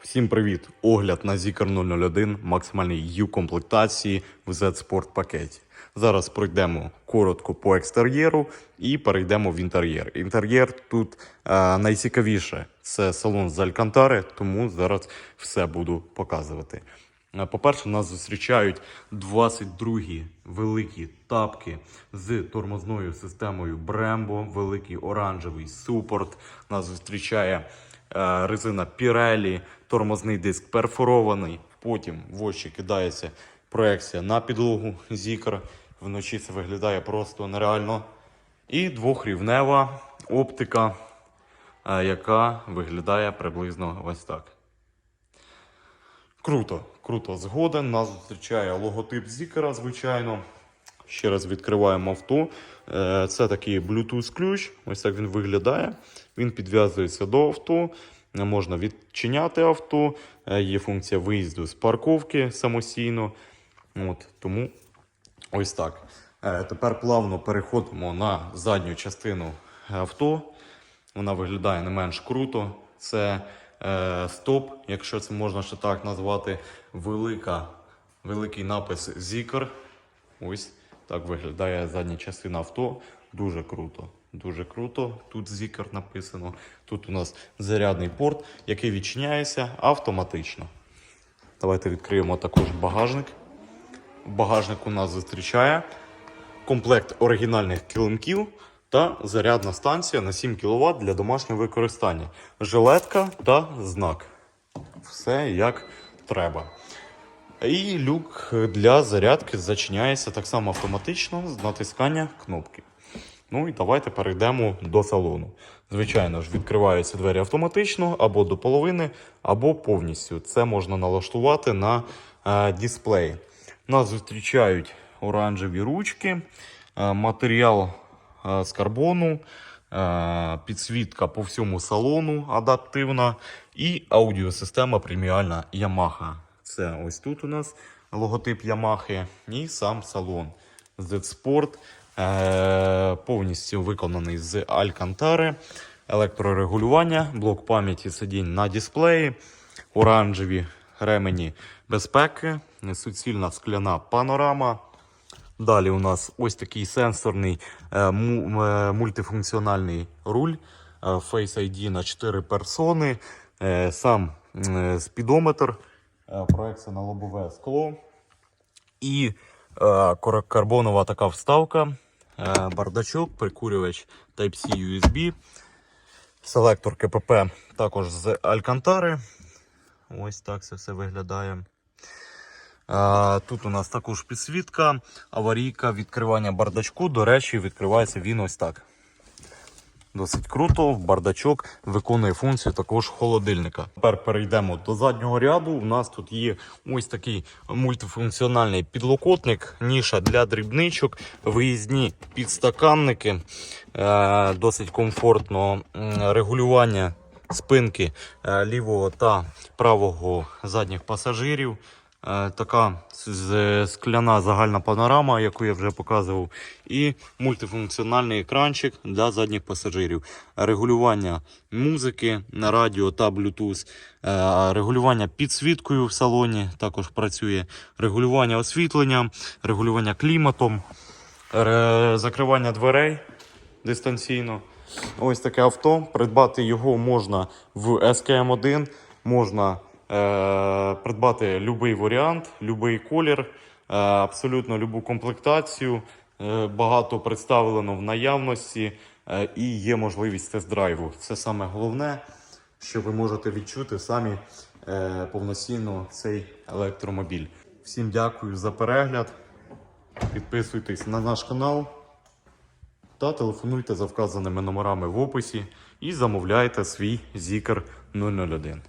Всім привіт! Огляд на Zikr 001 максимальної U-комплектації в Z-Sport пакеті. Зараз пройдемо коротко по екстер'єру і перейдемо в інтер'єр. Інтер'єр тут е, найцікавіше це салон з Алькантари, тому зараз все буду показувати. Е, По-перше, нас зустрічають 22-гі великі тапки з тормозною системою Brembo, великий оранжевий супорт. Нас зустрічає резина Pirelli, тормозний диск перфорований. Потім в очі кидається проекція на підлогу Zikr. Вночі це виглядає просто нереально. І двохрівнева оптика, е, яка виглядає приблизно ось так. Круто, круто. Згоден. Нас зустрічає логотип Зікера, звичайно. Ще раз відкриваємо авто. Е, Це такий Bluetooth ключ. Ось так він виглядає. Він підв'язується до авто. Е, Можна відчиняти авто. Е, Є функція виїзду з парковки самостійно. От, тому ось так. Тепер плавно переходимо на задню частину авто. Вона виглядає не менш круто. Це е, стоп, якщо це можна ще так назвати, велика, великий напис Zikr. Ось так виглядає задня частина авто. Дуже круто. Дуже круто. Тут Zikr написано. Тут у нас зарядний порт, який відчиняється автоматично. Давайте відкриємо також багажник. Багажник у нас зустрічає комплект оригінальних килимків та зарядна станція на 7 кВт для домашнього використання, жилетка та знак. Все як треба. І люк для зарядки зачиняється так само автоматично з натискання кнопки. Ну і давайте перейдемо до салону. Звичайно ж, відкриваються двері автоматично або до половини, або повністю. Це можна налаштувати на е, дисплеї. Нас зустрічають оранжеві ручки, е, матеріал е, з карбону, е, підсвітка по всьому салону адаптивна і аудіосистема преміальна Yamaha. Це ось тут у нас логотип Yamaha. І сам салон. Z-Sport. Е, повністю виконаний з Алькантари, електрорегулювання, блок пам'яті сидінь на дисплеї, оранжеві ремені безпеки, суцільна скляна панорама. Далі у нас ось такий сенсорний е, е, мультифункціональний руль. Е, Face ID на 4 персони, е, сам спідометр, проекція на лобове скло і е, карбонова така вставка, е, бардачок, прикурювач Type-C USB, селектор КПП також з Алькантари. Ось так це все виглядає. Тут у нас також підсвітка, аварійка, відкривання бардачку. До речі, відкривається він ось так. Досить круто. Бардачок виконує функцію також холодильника. Тепер перейдемо до заднього ряду. У нас тут є ось такий мультифункціональний підлокотник, ніша для дрібничок, виїзні підстаканники. Е, Досить комфортно регулювання спинки е, лівого та правого задніх пасажирів. Е, Така скляна загальна панорама, яку я вже показував, і мультифункціональний екранчик для задніх пасажирів. Регулювання музики на радіо та Bluetooth, е, регулювання підсвіткою в салоні також працює, регулювання освітленням, регулювання кліматом, закривання дверей дистанційно. Ось таке авто. Придбати його можна в SKM1, можна е, придбати будь-який варіант, будь-який колір, е, абсолютно любу комплектацію. Е, багато представлено в наявності е, і є можливість тест-драйву. Це саме головне, що ви можете відчути самі е, повноцінно цей електромобіль. Всім дякую за перегляд. Підписуйтесь на наш канал та телефонуйте за вказаними номерами в описі і замовляйте свій Zikr 001.